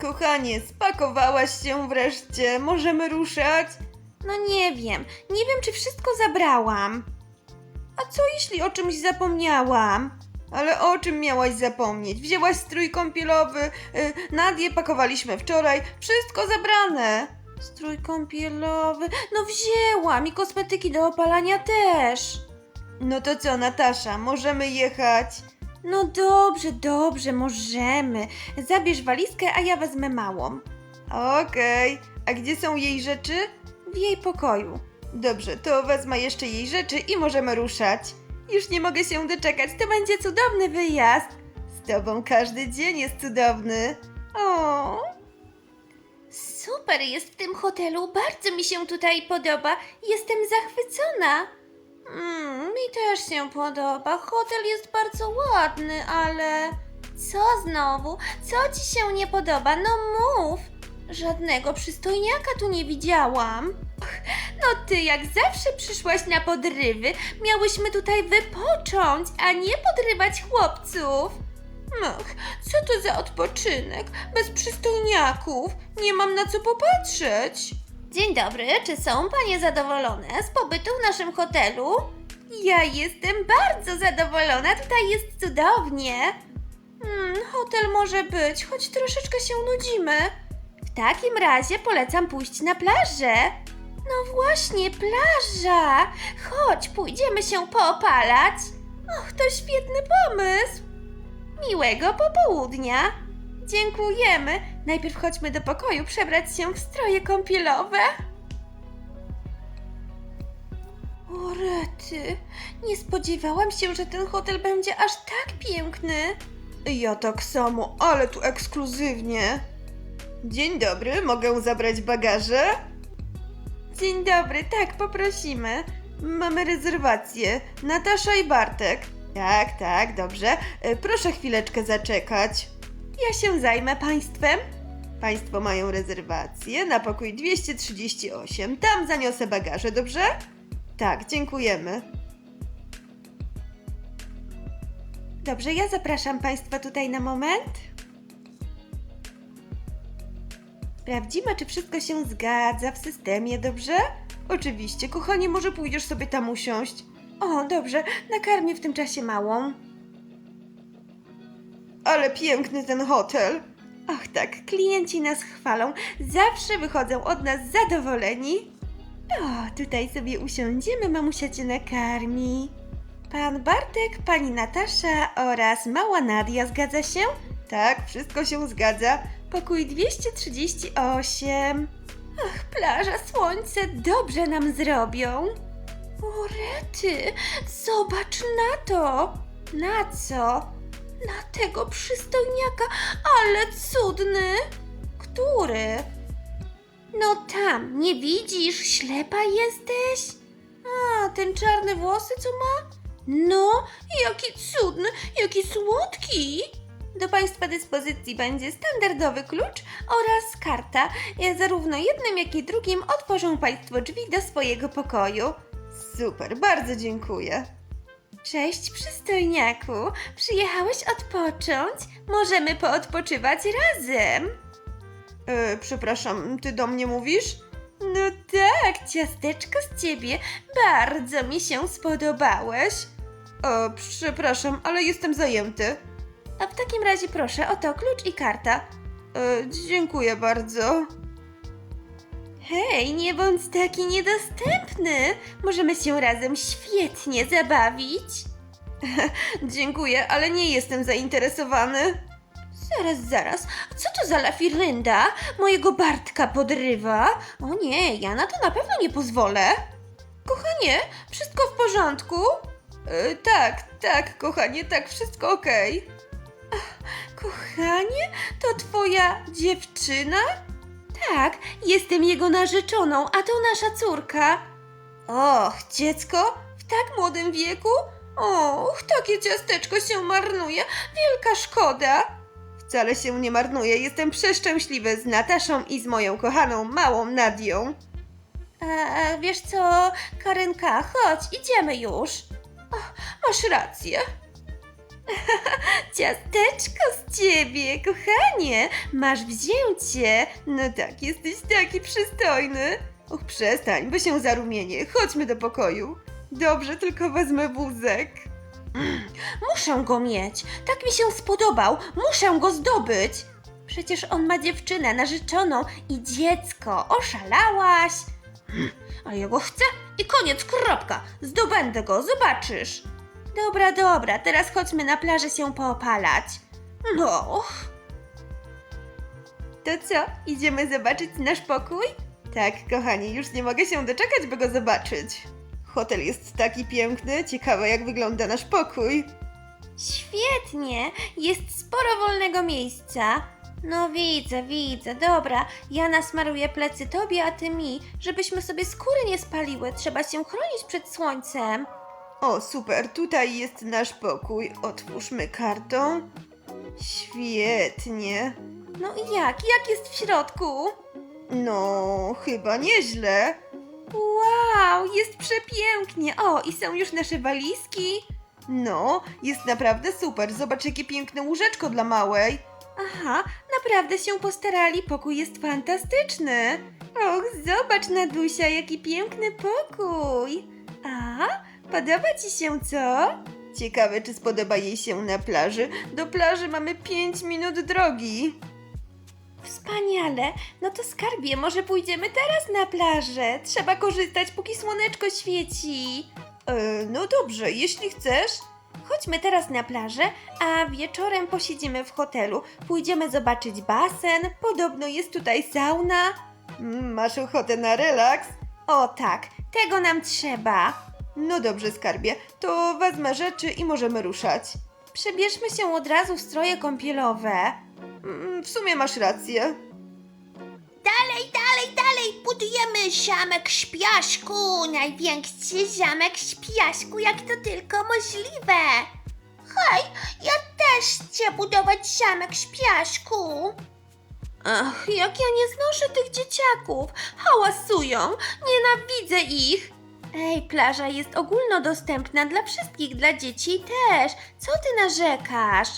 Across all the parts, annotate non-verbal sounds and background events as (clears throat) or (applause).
Kochanie, spakowałaś się wreszcie. Możemy ruszać? No nie wiem, nie wiem czy wszystko zabrałam. A co jeśli o czymś zapomniałam? Ale o czym miałaś zapomnieć? Wzięłaś strój kąpielowy, y, Nadię pakowaliśmy wczoraj, wszystko zabrane. Strój kąpielowy, no wzięłam i kosmetyki do opalania też. No to co, Natasza, możemy jechać? No dobrze, dobrze, możemy. Zabierz walizkę, a ja wezmę małą. Okej, a gdzie są jej rzeczy? W jej pokoju. Dobrze, to wezmę jeszcze jej rzeczy i możemy ruszać. Już nie mogę się doczekać, to będzie cudowny wyjazd. Z tobą każdy dzień jest cudowny. O. Super jest w tym hotelu, bardzo mi się tutaj podoba. Jestem zachwycona. Mm, mi też się podoba. Hotel jest bardzo ładny, ale. Co znowu? Co ci się nie podoba? No mów! Żadnego przystojniaka tu nie widziałam. (laughs) No ty jak zawsze przyszłaś na podrywy. Miałyśmy tutaj wypocząć, a nie podrywać chłopców. Ach, co to za odpoczynek? Bez przystojniaków. Nie mam na co popatrzeć. Dzień dobry, czy są panie zadowolone z pobytu w naszym hotelu? Ja jestem bardzo zadowolona, tutaj jest cudownie. Hmm, hotel może być, choć troszeczkę się nudzimy. W takim razie polecam pójść na plażę. No właśnie, plaża! Chodź, pójdziemy się poopalać. Och, to świetny pomysł. Miłego popołudnia. Dziękujemy. Najpierw chodźmy do pokoju przebrać się w stroje kąpielowe. O rety, nie spodziewałam się, że ten hotel będzie aż tak piękny. Ja tak samo, ale tu ekskluzywnie. Dzień dobry, mogę zabrać bagaże? Dzień dobry, tak, poprosimy. Mamy rezerwację. Natasza i Bartek. Tak, tak, dobrze. E, Proszę chwileczkę zaczekać. Ja się zajmę państwem. Państwo mają rezerwację na pokój 238. Tam zaniosę bagaże, dobrze? Tak, dziękujemy. Dobrze, ja zapraszam państwa tutaj na moment. Sprawdzimy, czy wszystko się zgadza w systemie, dobrze? Oczywiście, kochanie, może pójdziesz sobie tam usiąść. O, dobrze, nakarmię w tym czasie małą. Ale piękny ten hotel. Och tak, klienci nas chwalą, zawsze wychodzą od nas zadowoleni. O, tutaj sobie usiądziemy, mamusia cię nakarmi. Pan Bartek, pani Natasza oraz mała Nadia, zgadza się? Tak, wszystko się zgadza. Pokój 238. Ach, plaża, słońce dobrze nam zrobią. O rety, zobacz na to. Na co? Na tego przystojniaka, ale cudny. Który? No tam, nie widzisz, ślepa jesteś? A, ten czarne włosy, co ma? No, jaki cudny, jaki słodki. Do Państwa dyspozycji będzie standardowy klucz oraz karta. E, Zarówno jednym, jak i drugim otworzą Państwo drzwi do swojego pokoju. Super, bardzo dziękuję. Cześć, przystojniaku. Przyjechałeś odpocząć? Możemy poodpoczywać razem. E, przepraszam, ty do mnie mówisz? No tak, ciasteczko z ciebie. Bardzo mi się spodobałeś. E, przepraszam, ale jestem zajęty. A w takim razie proszę, oto klucz i karta. E, dziękuję bardzo. Hej, nie bądź taki niedostępny. Możemy się razem świetnie zabawić. (laughs) Dziękuję, ale nie jestem zainteresowany. Zaraz, zaraz, co to za lafirynda? Mojego Bartka podrywa? O nie, ja na to na pewno nie pozwolę. Kochanie, wszystko w porządku? E, tak, tak, kochanie, tak, wszystko okej. Kochanie, to twoja dziewczyna? Tak, jestem jego narzeczoną, a to nasza córka. Och, dziecko? W tak młodym wieku? Och, takie ciasteczko się marnuje. Wielka szkoda. Wcale się nie marnuje. Jestem przeszczęśliwy z Nataszą i z moją kochaną małą Nadią. E, wiesz co, Karenka, chodź, idziemy już. Masz rację. (laughs) Ciasteczko z ciebie, kochanie! Masz wzięcie! No tak, jesteś taki przystojny. Och, przestań, bo się zarumienię. Chodźmy do pokoju. Dobrze, tylko wezmę wózek. (clears throat) Muszę go mieć! Tak mi się spodobał! Muszę go zdobyć! Przecież on ma dziewczynę, narzeczoną i dziecko. Oszalałaś? Hmm, (clears throat) A ja go chcę i koniec, kropka. Zdobędę go, zobaczysz. Dobra, dobra, teraz chodźmy na plażę się poopalać. No, To co, idziemy zobaczyć nasz pokój? Tak, kochani, już nie mogę się doczekać, by go zobaczyć. Hotel jest taki piękny, ciekawe jak wygląda nasz pokój. świetnie, jest sporo wolnego miejsca. No widzę, widzę, dobra, ja nasmaruję plecy tobie, a ty mi, żebyśmy sobie skóry nie spaliły, trzeba się chronić przed słońcem. O, super, tutaj jest nasz pokój. Otwórzmy kartą. Świetnie. No i jak? Jak jest w środku? No, chyba nieźle. Wow, jest przepięknie. O, i są już nasze walizki. No, jest naprawdę super. Zobacz, jakie piękne łóżeczko dla małej. Aha, naprawdę się postarali, pokój jest fantastyczny. Och, zobacz Nadusia, jaki piękny pokój. A, podoba ci się co? Ciekawe, czy spodoba jej się na plaży. Do plaży mamy 5 minut drogi. Wspaniale. No to skarbie, może pójdziemy teraz na plażę. Trzeba korzystać, póki słoneczko świeci. E, no dobrze, jeśli chcesz. Chodźmy teraz na plażę, a wieczorem posiedzimy w hotelu. Pójdziemy zobaczyć basen. Podobno jest tutaj sauna. Mm, Masz ochotę na relaks? O tak, tego nam trzeba. No dobrze, skarbie. To wezmę rzeczy i możemy ruszać. Przebierzmy się od razu w stroje kąpielowe. Mm, W sumie masz rację. Dalej, dalej, dalej budujemy zamek z piasku. Największy zamek z piasku, jak to tylko możliwe. Hej, ja też chcę budować zamek z piasku. Ach, jak ja nie znoszę tych dzieciaków. Hałasują, nienawidzę ich. Ej, plaża jest ogólnodostępna dla wszystkich, dla dzieci też. Co ty narzekasz?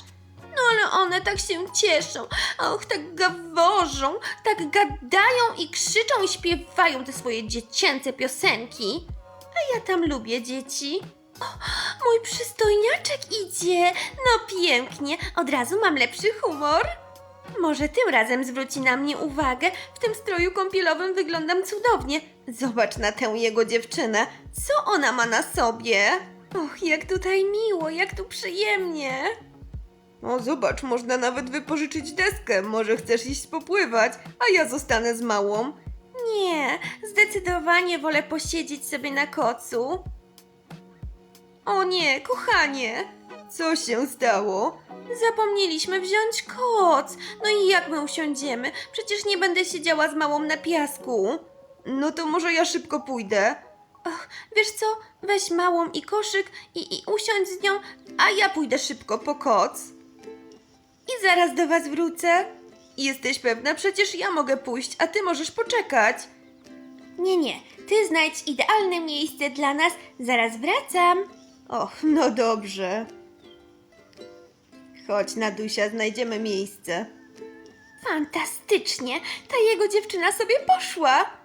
No ale one tak się cieszą, och, tak gaworzą, tak gadają i krzyczą i śpiewają te swoje dziecięce piosenki. A ja tam lubię dzieci. O, mój przystojniaczek idzie. No pięknie, od razu mam lepszy humor. Może tym razem zwróci na mnie uwagę. W tym stroju kąpielowym wyglądam cudownie. Zobacz na tę jego dziewczynę. Co ona ma na sobie? Och, jak tutaj miło, jak tu przyjemnie. O, zobacz, można nawet wypożyczyć deskę. Może chcesz iść popływać, a ja zostanę z małą. Nie, zdecydowanie wolę posiedzieć sobie na kocu. O nie, kochanie, Co się stało? zapomnieliśmy wziąć koc. No i jak my usiądziemy? Przecież nie będę siedziała z małą na piasku. No to może ja szybko pójdę. Ach, wiesz co? Weź małą i koszyk i, i usiądź z nią, a ja pójdę szybko po koc. I zaraz do was wrócę. Jesteś pewna? Przecież ja mogę pójść, a ty możesz poczekać. Nie, nie, ty znajdź idealne miejsce dla nas, zaraz wracam. Och, no dobrze. Chodź, Nadusia, znajdziemy miejsce. Fantastycznie, ta jego dziewczyna sobie poszła.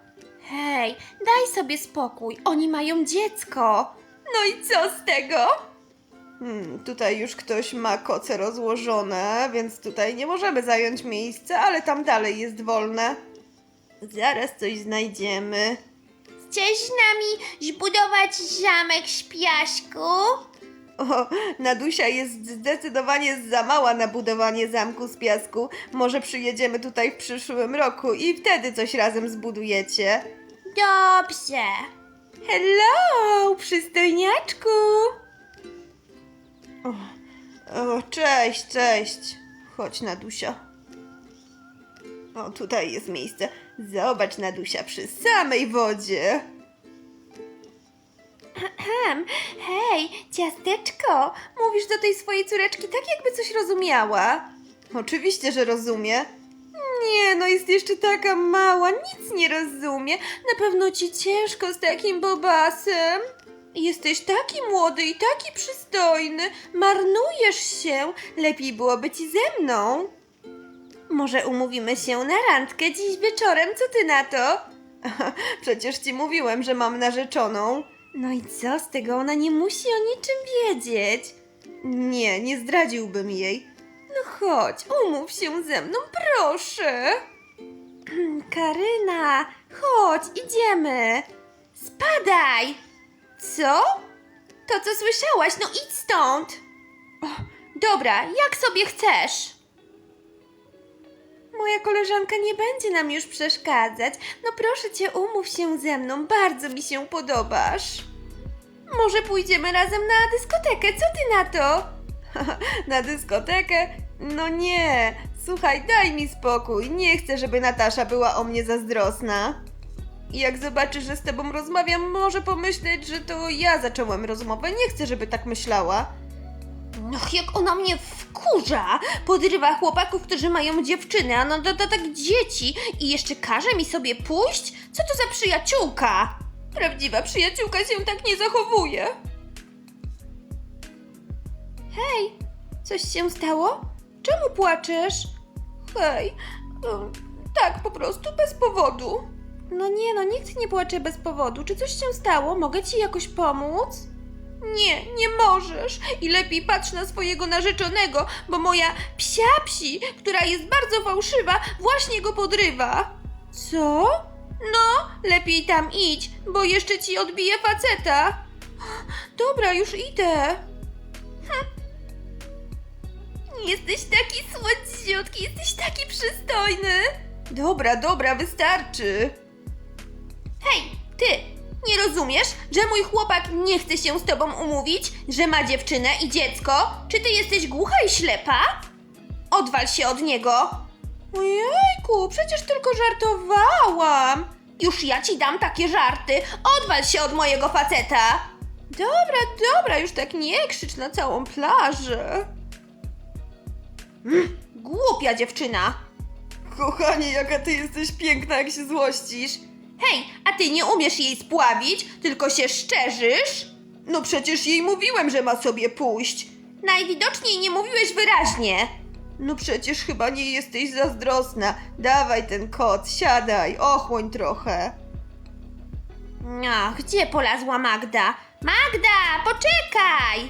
Hej, daj sobie spokój, oni mają dziecko. No i co z tego? Hmm, tutaj już ktoś ma koce rozłożone, więc tutaj nie możemy zająć miejsca, ale tam dalej jest wolne. Zaraz coś znajdziemy. Chcesz z nami zbudować zamek z piasku? (laughs) O, Nadusia jest zdecydowanie za mała na budowanie zamku z piasku. Może przyjedziemy tutaj w przyszłym roku i wtedy coś razem zbudujecie. Dobrze. Hello, przystojniaczku. O, o, cześć, cześć. Chodź, Nadusia. O, tutaj jest miejsce. Zobacz, Nadusia, przy samej wodzie. Hej, ciasteczko, mówisz do tej swojej córeczki tak, jakby coś rozumiała. Oczywiście, że rozumie. Nie, no jest jeszcze taka mała, nic nie rozumie. Na pewno ci ciężko z takim bobasem. Jesteś taki młody i taki przystojny. Marnujesz się. Lepiej byłoby ci ze mną. Może umówimy się na randkę dziś wieczorem, co ty na to? (laughs) Przecież ci mówiłem, że mam narzeczoną. No i co z tego? Ona nie musi o niczym wiedzieć. Nie, nie zdradziłbym jej. No chodź, umów się ze mną, proszę. (clears throat) Karyna, chodź, idziemy. Spadaj! Co? To, co słyszałaś, no idź stąd! Dobra, jak sobie chcesz. Moja koleżanka nie będzie nam już przeszkadzać. No proszę cię, umów się ze mną, bardzo mi się podobasz. Może pójdziemy razem na dyskotekę, co ty na to? (laughs) na dyskotekę? No nie, słuchaj, daj mi spokój. Nie chcę, żeby Natasza była o mnie zazdrosna. Jak zobaczy, że z tobą rozmawiam, może pomyśleć, że to ja zacząłem rozmowę. Nie chcę, żeby tak myślała. No, jak ona mnie wkurza! Podrywa chłopaków, którzy mają dziewczyny, a no to, to tak dzieci i jeszcze każe mi sobie pójść? Co to za przyjaciółka? Prawdziwa przyjaciółka się tak nie zachowuje. Hej, coś się stało? Czemu płaczesz? Hej, em, tak po prostu bez powodu. No nie, no nikt nie płacze bez powodu. Czy coś się stało? Mogę ci jakoś pomóc? Nie, nie możesz. I lepiej patrz na swojego narzeczonego, bo moja psia psi, która jest bardzo fałszywa, właśnie go podrywa. Co? No, lepiej tam idź, bo jeszcze ci odbije faceta. Dobra, już idę. Hm. Jesteś taki słodziutki, jesteś taki przystojny. Dobra, dobra, wystarczy. Hej, ty! Nie rozumiesz, że mój chłopak nie chce się z tobą umówić, że ma dziewczynę i dziecko? Czy ty jesteś głucha i ślepa? Odwal się od niego! Ojejku, przecież tylko żartowałam! Już ja ci dam takie żarty! Odwal się od mojego faceta! Dobra, dobra, już tak nie krzycz na całą plażę. Mm, głupia dziewczyna! Kochanie, jaka ty jesteś piękna, jak się złościsz. Hej, a ty nie umiesz jej spławić, tylko się szczerzysz? No przecież jej mówiłem, że ma sobie pójść. Najwidoczniej nie mówiłeś wyraźnie. No przecież chyba nie jesteś zazdrosna. Dawaj ten kot, siadaj, ochłoń trochę. Ach, gdzie polazła Magda? Magda, poczekaj!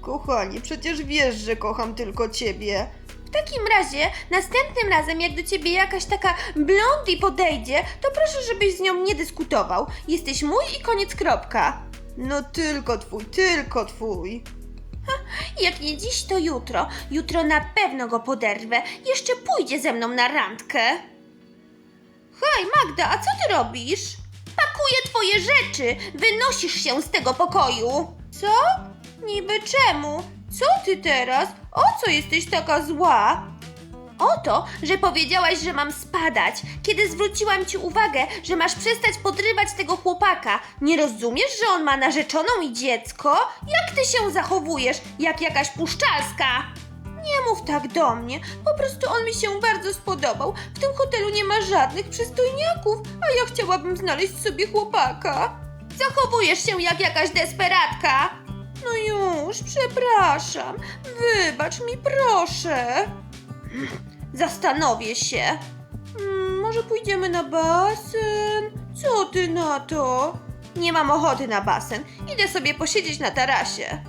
Kochanie, przecież wiesz, że kocham tylko ciebie. Takim razie, następnym razem, jak do ciebie jakaś taka blondie podejdzie, to proszę, żebyś z nią nie dyskutował. Jesteś mój i koniec kropka. No tylko twój, tylko twój. Jak nie dziś, to jutro. Jutro na pewno go poderwę. Jeszcze pójdzie ze mną na randkę. Hej, Magda, a co ty robisz? Pakuję twoje rzeczy. Wynosisz się z tego pokoju. Co? Niby czemu? Co ty teraz? O co jesteś taka zła? O to, że powiedziałaś, że mam spadać, kiedy zwróciłam ci uwagę, że masz przestać podrywać tego chłopaka. Nie rozumiesz, że on ma narzeczoną i dziecko? Jak ty się zachowujesz, jak jakaś puszczalska? Nie mów tak do mnie, po prostu on mi się bardzo spodobał. W tym hotelu nie ma żadnych przystojniaków, a ja chciałabym znaleźć sobie chłopaka. Zachowujesz się jak jakaś desperatka. No już, przepraszam. Wybacz mi, proszę. Zastanowię się. Mm, może pójdziemy na basen? Co ty na to? Nie mam ochoty na basen. Idę sobie posiedzieć na tarasie.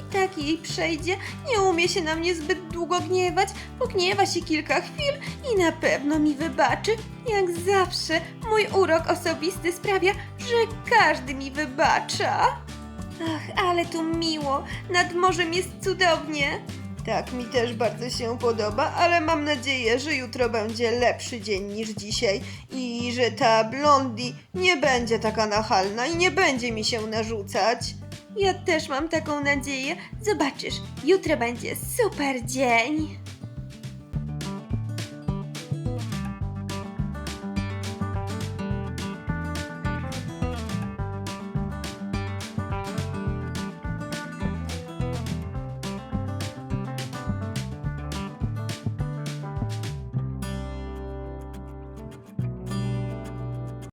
I tak jej przejdzie. Nie umie się na mnie zbyt długo gniewać. Pogniewa się kilka chwil i na pewno mi wybaczy. Jak zawsze, mój urok osobisty sprawia, że każdy mi wybacza. Ach, ale tu miło. Nad morzem jest cudownie. Tak, mi też bardzo się podoba, ale mam nadzieję, że jutro będzie lepszy dzień niż dzisiaj i że ta blondi nie będzie taka nachalna i nie będzie mi się narzucać. Ja też mam taką nadzieję. Zobaczysz, jutro będzie super dzień.